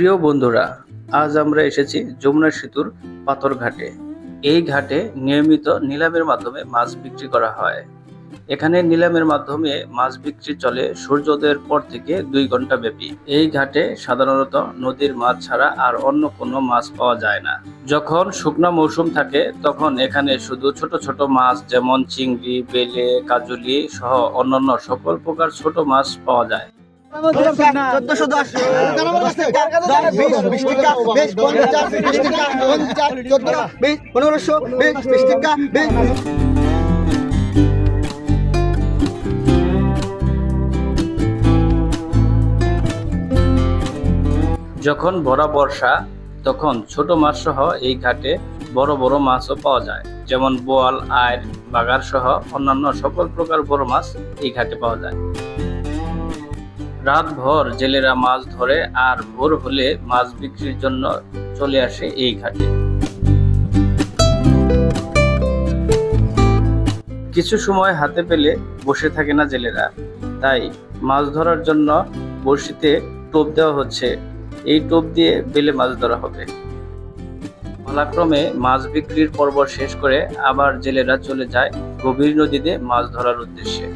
প্রিয় বন্ধুরা, আজ আমরা এসেছি যমুনা সেতুর পাথরঘাটে এই ঘাটে নিয়মিত নিলামের মাধ্যমে মাছ বিক্রি করা হয়। এখানে নিলামের মাধ্যমে মাছ বিক্রি চলে সূর্যোদয়ের পর থেকে দুই ঘণ্টা ব্যাপী। এই ঘাটে সাধারণত নদীর মাছ ছাড়া আর অন্য কোনো মাছ পাওয়া যায় না। যখন শুকনো মৌসুম থাকে, তখন এখানে শুধু ছোট ছোট মাছ যেমন চিংড়ি, বেলে, কাজুলি সহ অন্যান্য সকল প্রকার ছোট মাছ পাওয়া যায়। যখন ভরা বর্ষা, তখন ছোট মাছ সহ এই ঘাটে বড় বড় মাছও পাওয়া যায়। যেমন বোয়াল আয় বাগার সহ অন্যান্য সকল প্রকার বড় মাছ এই ঘাটে পাওয়া যায়। রাতভর জেলেরা মাছ ধরে আর ভোর হলে মাছ বিক্রির জন্য চলে আসে এই ঘাটে। কিছু সময় হাতে পেলে বসে থাকে না জেলেরা। তাই মাছ ধরার জন্য বড়শিতে টোপ দেওয়া হচ্ছে। এই টোপ দিয়ে বেলে মাছ ধরা হবে। পালাক্রমে মাছ বিক্রির পর্ব শেষ করে আবার জেলেরা চলে যায় গভীর নদীতে মাছ ধরার উদ্দেশ্যে।